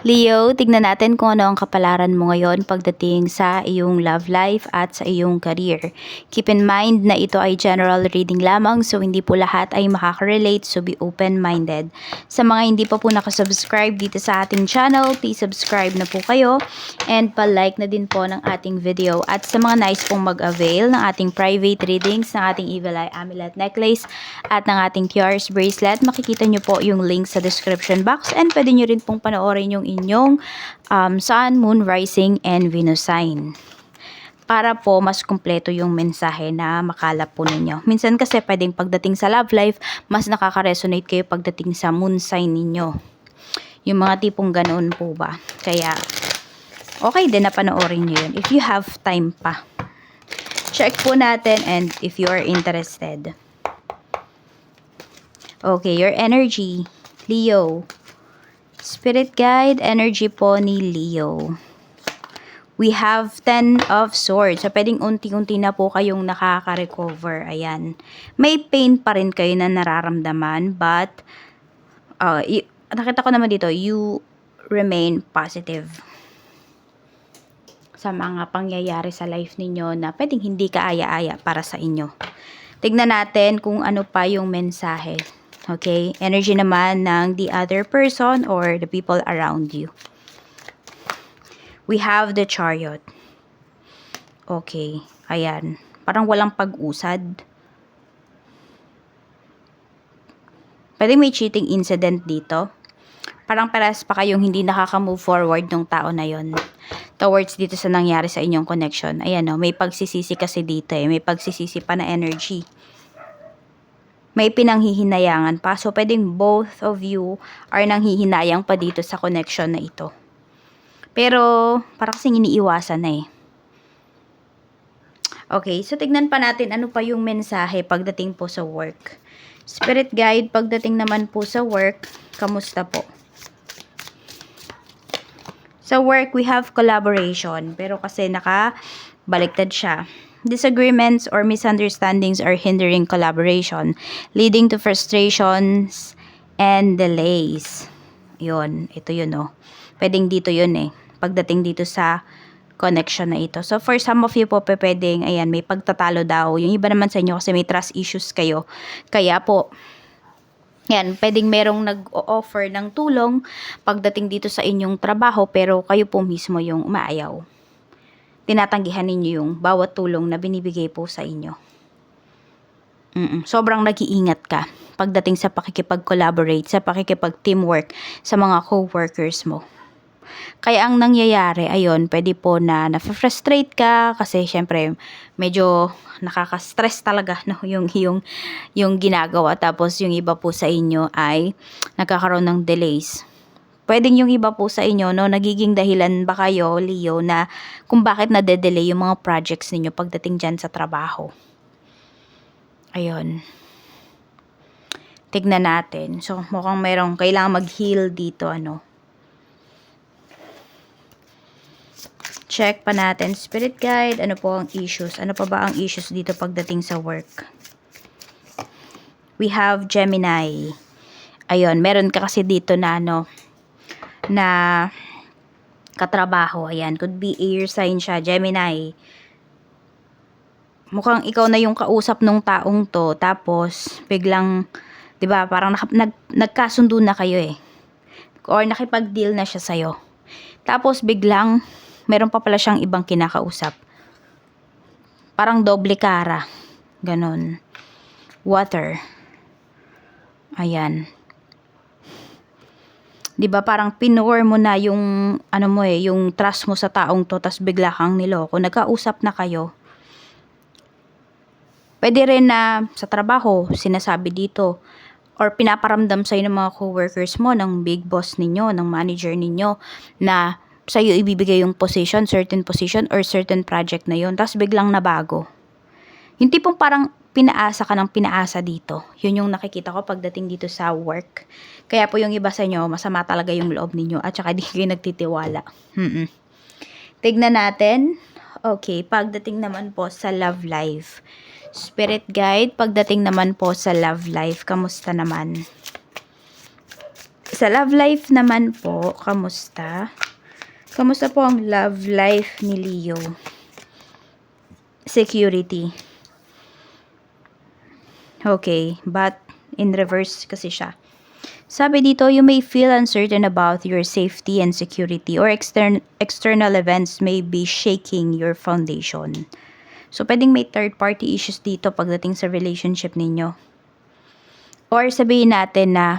Leo, tignan natin kung ano ang kapalaran mo ngayon pagdating sa iyong love life at sa iyong career. Keep in mind na ito ay general reading lamang so hindi po lahat ay makaka-relate so be open-minded. Sa mga hindi pa po nakasubscribe dito sa ating channel, please subscribe na po kayo and pa-like na din po ng ating video. At sa mga nice pong mag-avail ng ating private readings, ng ating Evil Eye Amulet Necklace at ng ating QR's Bracelet, makikita nyo po yung link sa description box and pwede nyo rin pong panoorin yung inyong um, Sun, Moon, Rising, and Venus sign para po mas kumpleto yung mensahe na makalap po ninyo. Minsan kasi pwedeng pagdating sa love life, mas nakaka-resonate kayo pagdating sa moon sign ninyo. Yung mga tipong ganoon po ba. Kaya, okay din na panoorin nyo yun if you have time pa. Check po natin and if you are interested. Okay, your energy, Leo. Spirit guide energy po ni Leo. We have 10 of swords. So, pwedeng unti-unti na po kayong nakaka-recover. Ayan. May pain pa rin kayo na nararamdaman, but, uh, nakita ko naman dito, you remain positive sa mga pangyayari sa life ninyo na pwedeng hindi kaaya-aya para sa inyo. Tignan natin kung ano pa yung mensahe. Okay? Energy naman ng the other person or the people around you. We have the chariot. Okay. Ayan. Parang walang pag-usad. Pwede may cheating incident dito. Parang paras pa kayong hindi nakaka-move forward ng tao na yon towards dito sa nangyari sa inyong connection. Ayan o, may pagsisisi kasi dito eh. May pagsisisi pa na energy. May pinanghihinayangan pa. So, pwedeng both of you are nanghihinayang pa dito sa connection na ito. Pero, parang kasing iniiwasan na eh. Okay, so tignan pa natin ano pa yung mensahe pagdating po sa work. Spirit guide, pagdating naman po sa work, kamusta po? Sa work, we have collaboration. Pero kasi nakabaliktad siya. Disagreements or misunderstandings are hindering collaboration, leading to frustrations and delays. Yun, ito yun oh. Pwedeng dito yun eh. Pagdating dito sa connection na ito. So, for some of you po, pwedeng, ayan, may pagtatalo daw. Yung iba naman sa inyo kasi may trust issues kayo. Kaya po, yan, pwedeng merong nag-offer ng tulong pagdating dito sa inyong trabaho pero kayo po mismo yung umaayaw. Tinatanggihan ninyo yung bawat tulong na binibigay po sa inyo. Mm-mm. Sobrang nag-iingat ka pagdating sa pakikipag-collaborate, sa pakikipag-teamwork sa mga co-workers mo. Kaya ang nangyayari, ayun, pwede po na na-frustrate ka kasi syempre medyo nakaka-stress talaga no yung yung yung ginagawa tapos yung iba po sa inyo ay nagkakaroon ng delays. Pwedeng yung iba po sa inyo no nagiging dahilan ba kayo Leo na kung bakit na-delay yung mga projects ninyo pagdating diyan sa trabaho. Ayun. Tignan natin. So mukhang merong kailangan mag-heal dito ano. check pa natin. Spirit guide, ano po ang issues? Ano pa ba ang issues dito pagdating sa work? We have Gemini. Ayun, meron ka kasi dito na ano, na katrabaho. Ayan, could be air sign siya, Gemini. Mukhang ikaw na yung kausap nung taong to. Tapos, biglang, di ba parang nag, nag, nagkasundo na kayo eh. Or nakipag-deal na siya sa'yo. Tapos, biglang, meron pa pala siyang ibang kinakausap. Parang doble kara. Ganon. Water. Ayan. 'Di ba parang pinor mo na yung ano mo eh, yung trust mo sa taong to tas bigla kang niloko. Nagkausap na kayo. Pwede rin na sa trabaho, sinasabi dito, or pinaparamdam sa'yo ng mga coworkers mo, ng big boss ninyo, ng manager ninyo, na sa'yo ibibigay yung position, certain position, or certain project na yun. Tapos biglang nabago. Yung tipong parang pinaasa ka ng pinaasa dito. Yun yung nakikita ko pagdating dito sa work. Kaya po yung iba sa inyo, masama talaga yung loob ninyo at saka di kayo nagtitiwala. Hmm Tignan natin. Okay, pagdating naman po sa love life. Spirit guide, pagdating naman po sa love life, kamusta naman? Sa love life naman po, kamusta? Kamusta po ang love life ni Leo? Security. Okay, but in reverse kasi siya. Sabi dito, you may feel uncertain about your safety and security or extern external events may be shaking your foundation. So, pwedeng may third party issues dito pagdating sa relationship ninyo. Or sabihin natin na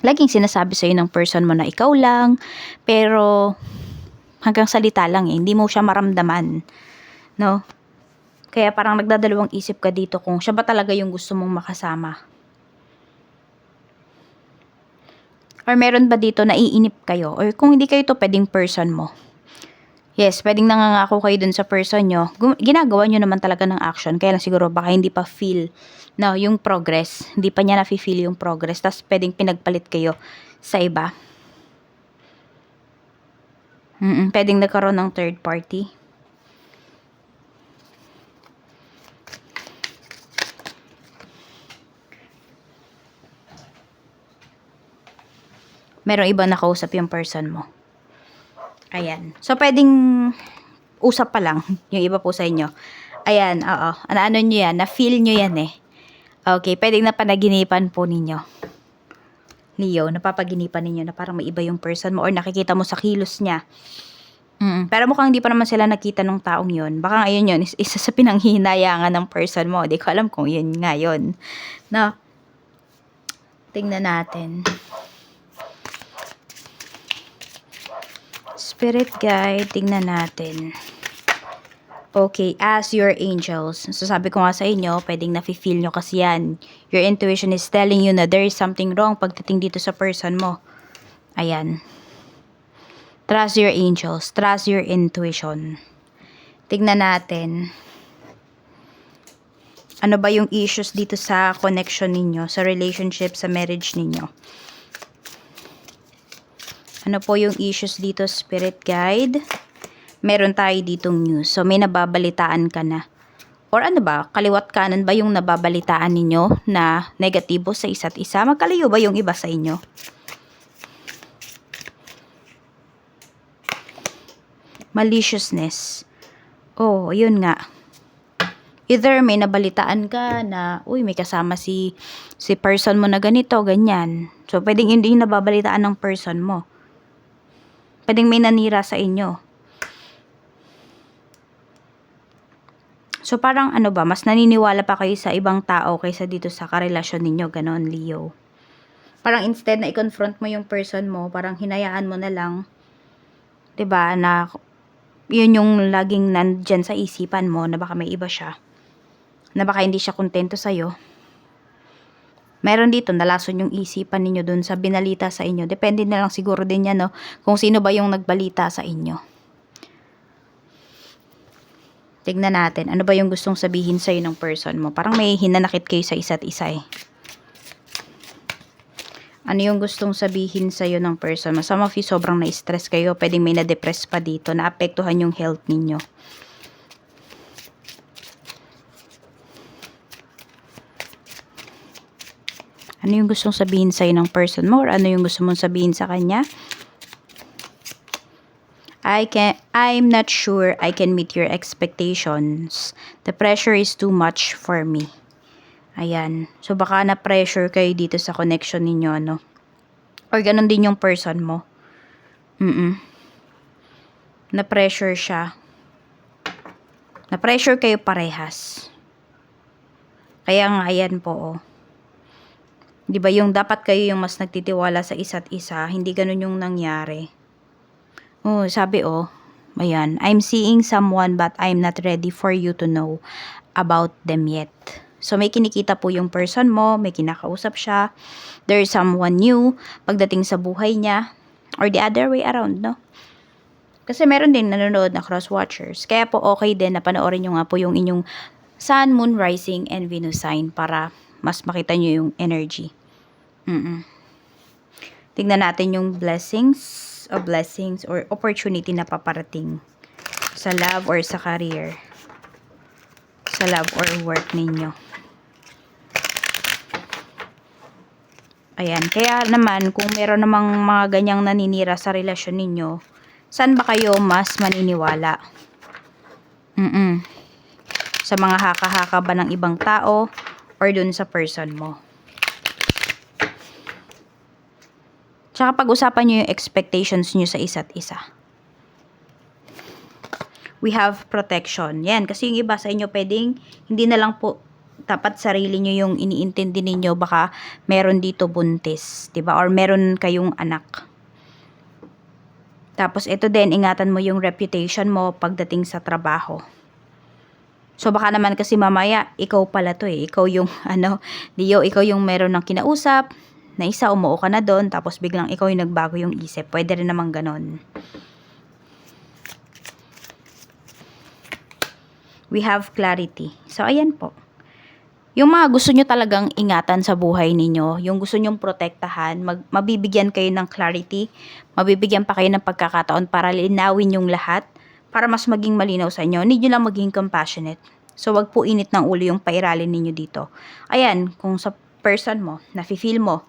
laging sinasabi sa'yo ng person mo na ikaw lang, pero hanggang salita lang eh, hindi mo siya maramdaman. No? Kaya parang nagdadalawang isip ka dito kung siya ba talaga yung gusto mong makasama. Or meron ba dito na iinip kayo? Or kung hindi kayo to, pwedeng person mo. Yes, pwedeng nangangako kayo dun sa person nyo. Ginagawa nyo naman talaga ng action. Kaya lang siguro baka hindi pa feel no, yung progress. Hindi pa niya na-feel yung progress. Tapos pwedeng pinagpalit kayo sa iba. Mm pwedeng nagkaroon ng third party. Merong iba nakausap yung person mo. Ayan. So, pwedeng usap pa lang yung iba po sa inyo. Ayan, oo. Ano, ano nyo yan? Na-feel nyo yan eh. Okay, pwedeng napanaginipan po ninyo. Leo, napapaginipan ninyo na parang may iba yung person mo or nakikita mo sa kilos niya. Mm, pero mukhang hindi pa naman sila nakita ng taong yon. Baka ngayon yun, is- isa sa pinanghihinayangan ng person mo. Hindi ko alam kung yun nga yun. No? Tingnan natin. Spirit guide, tingnan natin. Okay, as your angels. So sabi ko nga sa inyo, pwedeng nafe-feel nyo kasi yan. Your intuition is telling you na there is something wrong pagdating dito sa person mo. Ayan. Trust your angels. Trust your intuition. Tignan natin. Ano ba yung issues dito sa connection ninyo, sa relationship, sa marriage ninyo? Ano po yung issues dito, spirit guide? Meron tayo ditong news. So, may nababalitaan ka na. Or ano ba, kaliwat kanan ba yung nababalitaan ninyo na negatibo sa isa't isa? Magkalayo ba yung iba sa inyo? Maliciousness. Oh, yun nga. Either may nabalitaan ka na, uy, may kasama si, si person mo na ganito, ganyan. So, pwedeng hindi nababalitaan ng person mo. Pwedeng may nanira sa inyo. So parang ano ba, mas naniniwala pa kayo sa ibang tao kaysa dito sa karelasyon ninyo, ganon Leo. Parang instead na i-confront mo yung person mo, parang hinayaan mo na lang, 'di ba na yun yung laging nandyan sa isipan mo na baka may iba siya. Na baka hindi siya kontento sa'yo. Meron dito, nalason yung isipan ninyo dun sa binalita sa inyo. Depende na lang siguro din yan, no? Kung sino ba yung nagbalita sa inyo. Tignan natin, ano ba yung gustong sabihin sa'yo ng person mo? Parang may hinanakit kayo sa isa't isa eh. Ano yung gustong sabihin sa'yo ng person mo? Some of you sobrang na-stress kayo. Pwedeng may na-depress pa dito. Naapektuhan yung health ninyo. Ano yung gustong sabihin sa'yo ng person mo? Or ano yung gusto mong sabihin sa kanya? I can I'm not sure I can meet your expectations. The pressure is too much for me. Ayan. So baka na pressure kayo dito sa connection ninyo ano. Or ganun din yung person mo. Mm. Na pressure siya. Na pressure kayo parehas. Kaya nga ayan po oh. 'Di ba yung dapat kayo yung mas nagtitiwala sa isa't isa, hindi ganun yung nangyari. Oh, sabi oh, ayan, I'm seeing someone but I'm not ready for you to know about them yet. So, may kinikita po yung person mo, may kinakausap siya, there's someone new pagdating sa buhay niya, or the other way around, no? Kasi meron din nanonood na cross-watchers. Kaya po okay din na panoorin nyo nga po yung inyong Sun, Moon, Rising, and Venus sign para mas makita nyo yung energy. Mm-mm. Tingnan natin yung blessings o blessings or opportunity na paparating sa love or sa career. Sa love or work ninyo. Ayan. Kaya naman, kung meron namang mga ganyang naninira sa relasyon ninyo, saan ba kayo mas maniniwala? Mm Sa mga haka-haka ba ng ibang tao or dun sa person mo? Tsaka pag-usapan nyo yung expectations nyo sa isa't isa. We have protection. Yan, kasi yung iba sa inyo pwedeng hindi na lang po dapat sarili nyo yung iniintindi ninyo baka meron dito buntis, 'di ba? Or meron kayong anak. Tapos ito din, ingatan mo yung reputation mo pagdating sa trabaho. So baka naman kasi mamaya ikaw pala to eh. Ikaw yung ano, Leo, ikaw yung meron ng kinausap, na isa umuo ka na doon, tapos biglang ikaw yung nagbago yung isip. Pwede rin naman ganon. We have clarity. So ayan po. Yung mga gusto nyo talagang ingatan sa buhay ninyo, yung gusto nyong protektahan, mag, mabibigyan kayo ng clarity, mabibigyan pa kayo ng pagkakataon para linawin yung lahat, para mas maging malinaw sa inyo. Need nyo lang maging compassionate. So, wag po init ng ulo yung pairalin ninyo dito. Ayan, kung sa person mo, nafe-feel mo,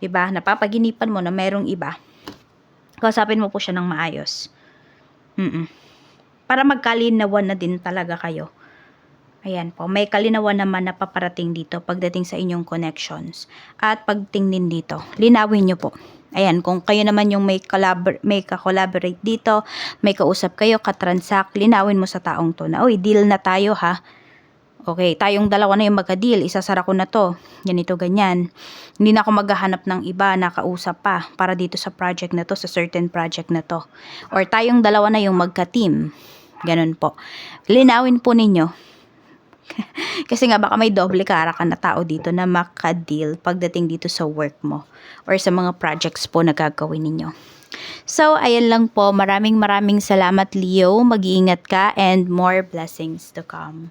'di ba? Napapaginipan mo na merong iba. Kausapin mo po siya ng maayos. Mm. Para magkalinawan na din talaga kayo. Ayan po, may kalinawan naman na paparating dito pagdating sa inyong connections. At pagting din dito, linawin nyo po. Ayan, kung kayo naman yung may, collabor- may ka-collaborate dito, may kausap kayo, katransact, linawin mo sa taong to na, uy, deal na tayo ha. Okay, tayong dalawa na yung magka-deal, isasara ko na to, ganito, ganyan. Hindi na ako maghahanap ng iba na kausap pa para dito sa project na to, sa certain project na to. Or tayong dalawa na yung magka-team. Ganun po. Linawin po ninyo kasi nga baka may doble kara ka na tao dito na makadeal pagdating dito sa work mo or sa mga projects po na gagawin ninyo. So, ayan lang po. Maraming maraming salamat Leo. Mag-iingat ka and more blessings to come.